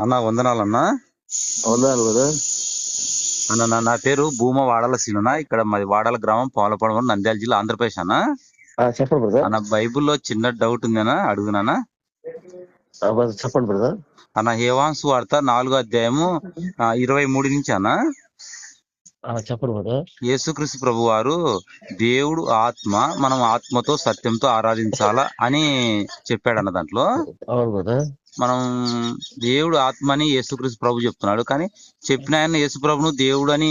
అన్న వందనాలన్నా. వందనాలు కదా అన్న నా- నా పేరు భూమ వాడల సీనునా ఇక్కడ మాది వాడల గ్రామం పాలపడం నంద్యాల జిల్లా ఆంధ్రప్రదేశ్ అన్న. చెప్పండి బ్రదర్. అన్న బైబిల్లో చిన్న డౌట్ ఉందనా అడుగునానా చెప్పండి బ్రదర్. అన్న హేవాంసు వార్త నాలుగో అధ్యాయము ఇరవై మూడు నుంచి అన్న. చెప్పండి బ్రదర్ యేసుక్రీస్తు ప్రభు వారు దేవుడు ఆత్మ మనం ఆత్మతో సత్యంతో ఆరాధించాలా అని చెప్పాడన్న దాంట్లో. అవును బ్రదర్ మనం దేవుడు ఆత్మ అని యేసుక్రీస్తు ప్రభు చెప్తున్నాడు. కానీ చెప్పిన ఆయన యేసు ప్రభును దేవుడు అని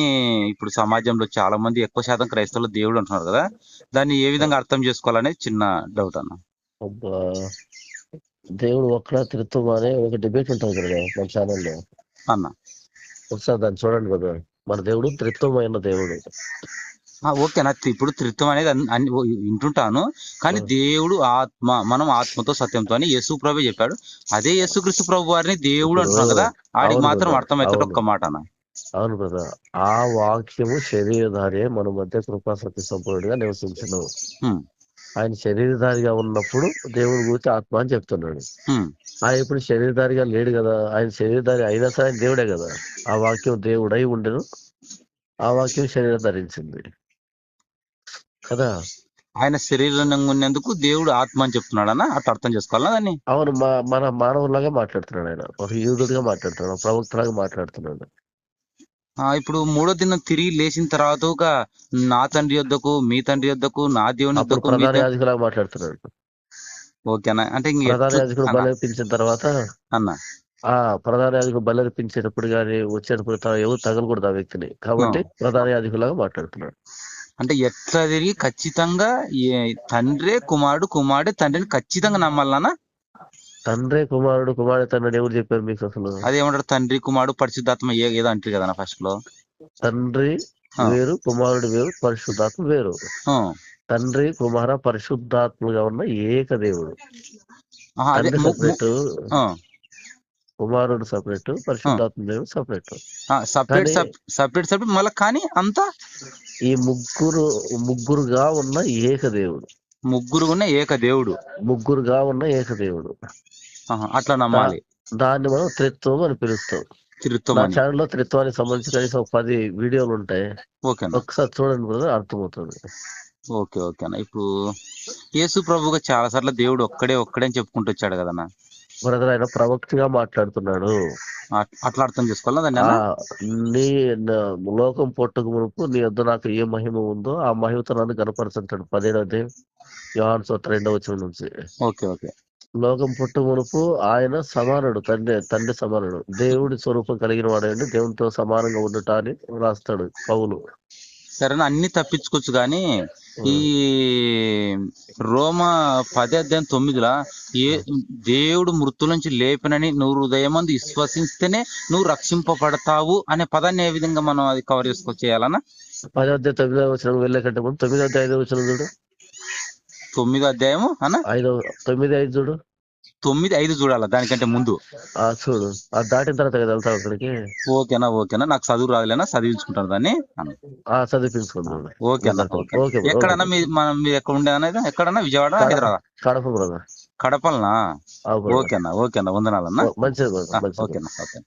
ఇప్పుడు సమాజంలో చాలా మంది ఎక్కువ శాతం క్రైస్తవులు దేవుడు అంటున్నారు కదా. దాన్ని ఏ విధంగా అర్థం చేసుకోవాలనేది చిన్న డౌట్ అన్న. దేవుడు ఒక్కడ తిరుత్వం అనే ఒక డిబేట్ ఉంటుంది కదా మన ఛానల్లో. అన్న. ఒకసారి దాన్ని చూడండి బ్రదర్ మన దేవుడు త్రిత్వమైన దేవుడు. ఓకే నా ఇప్పుడు త్రిత్వం అనేది అన్ని- వింటుంటాను. కానీ దేవుడు ఆత్మ మనం ఆత్మతో సత్యంతో అని యేసు ప్రభు చెప్పాడు. అదే యేసుక్రీస్తు ప్రభు వారిని దేవుడు అంటున్నాం కదా ఆడికి మాత్రం కదా, అర్థమవుతాడు అవును. ఒక్క మాట అన్న. అవును బ్రదర్ ఆ వాక్యము శరీరధారి మన మధ్య కృపా సత్య సంపూర్ణుడిగా నివసించను. ఆయన శరీరధారిగా ఉన్నప్పుడు దేవుడి గురించి ఆత్మ అని చెప్తున్నాడు. ఆయన ఇప్పుడు శరీరధారిగా లేడు కదా. ఆయన శరీరధారి అయినా సరే ఆయన దేవుడే కదా. ఆ వాక్యం దేవుడై ఉండెను. ఆ వాక్యం శరీరం ధరించింది. కదా? ఆయన శరీరంగా ఉన్నందుకు దేవుడు ఆత్మ అని చెప్తున్నాడు అన్న అట్లా అర్థం చేసుకోవాలన్నా దాన్ని? అవును మన మానవులాగా మాట్లాడుతున్నాడు ఆయన. ఒక యూదుడిగా మాట్లాడుతున్నాడు ప్రవక్తలాగా మాట్లాడుతున్నాడు. ఇప్పుడు మూడో దినం తిరిగి లేచిన తర్వాత ఒక నా తండ్రి యొద్దకు మీ తండ్రి యొద్దకు నా దేవుని యొద్దకు యాజకులాగా మాట్లాడుతున్నాడు ఓకేనా అంటే బలర్పించిన తర్వాత అన్న. ఆ ప్రధాన యాజకుడు బలర్పించేటప్పుడు కానీ వచ్చేటప్పుడు ఎవరు తగలకూడదు ఆ వ్యక్తిని. కాబట్టి ప్రధాన యాజకులాగా మాట్లాడుతున్నాడు. అంటే ఎట్లా తిరిగి ఖచ్చితంగా తండ్రే కుమారుడు కుమారుడే తండ్రిని ఖచ్చితంగా నమ్మాలనా? తండ్రి కుమారుడు కుమారుడు తండ్రి ఎవరు చెప్పారు మీకు అసలు. అదేమంటారు? తండ్రి కుమారుడు పరిశుద్ధాత్మ ఏదో అంటారు కదా ఫస్ట్లో. తండ్రి. వేరు కుమారుడు వేరు పరిశుద్ధాత్మ వేరు. తండ్రి కుమార పరిశుద్ధాత్మగా ఉన్న ఏక దేవుడు. సపరేట్ కుమారుడు సపరేట్ పరిశుద్ధాత్మ దేవుడు సపరేట్. సపరేట్ సపరేట్ సపరేట్ మళ్ళీ కానీ అంతా ఈ ముగ్గురు ముగ్గురుగా ఉన్న ఏక దేవుడు. ముగ్గురు ఉన్న ఏక దేవుడు. ముగ్గురుగా ఉన్న ఏక దేవుడు. అట్లా నమ్మాలి. దాన్ని మనం త్రిత్వం అని పిలుస్తాం. తిరుత్వం నా అని. ఛానల్లో త్రిత్వానికి సంబంధించి కనీసం ఒక పది వీడియోలు ఉంటాయి. ఓకేనా ఒకసారి చూడండి బ్రదర్ అర్థమవుతుంది. ఓకే ఓకేనా ఇప్పుడు యేసు ప్రభుగా చాలా సార్లు దేవుడు ఒక్కడే ఒక్కడే అని చెప్పుకుంటూ వచ్చాడు కదన్నా. బ్రదర్ ఆయన ప్రవక్తగా మాట్లాడుతున్నాడు. అట్లా అర్థం చేసుకోవాలా? నీ లోకం పొట్టుకు మునుపు నీ వద్ద నాకు ఏ మహిమ ఉందో ఆ మహిమతో నన్ను కనపరుచుంటాడు. పదిహేడవది యోహాన్ సొత్త రెండవ వచ్చిన నుంచి. Okay okay. లోకం పుట్టు మునుపు ఆయన సమానుడు తండ్రి తండ్రి సమానుడు. దేవుడి స్వరూపం కలిగిన వాడండి దేవునితో సమానంగా ఉండుట అని రాస్తాడు పౌలు. సరేనా? అన్ని తప్పించుకోవచ్చు కానీ ఈ రోమ పది అధ్యాయం తొమ్మిదిలా ఏ దేవుడు మృతుల నుంచి లేపినని నువ్వు హృదయమందు విశ్వసిస్తేనే నువ్వు రక్షింపబడతావు అనే పదాన్ని ఏ విధంగా మనం అది కవర్ చేసుకో చేయాలన్నా? పదో అధ్యాయ తొమ్మిదవ వచ్చిన వెళ్ళే కంటే ముందు తొమ్మిదో అధ్యాయ ఐదో వచ్చిన చూడు. తొమ్మిదో అధ్యాయము అన్న? ఐదో తొమ్మిది ఐదు చూడు. తొమ్మిది ఐదు చూడాలా? దానికంటే ముందు. చూడు. ఆ దాటిన తర్వాత కదా వెళ్తావు అక్కడికి? ఓకేనా ఓకేనా. నాకు చదువు రాదులేనా చదివించుకుంటాను దాన్ని చూడు ఓకేనా ఓకే. ఎక్కడన్నా మీ మనం మీరు ఎక్కడ ఉండే అనేది ఎక్కడన్నా? విజయవాడ కడప. హైదరాబాద్? కడప బ్రదర్ కడపలనా. ఓకేనా ఓకేనా. వందనాలన్నా. మంచిది ఓకేనా ఓకే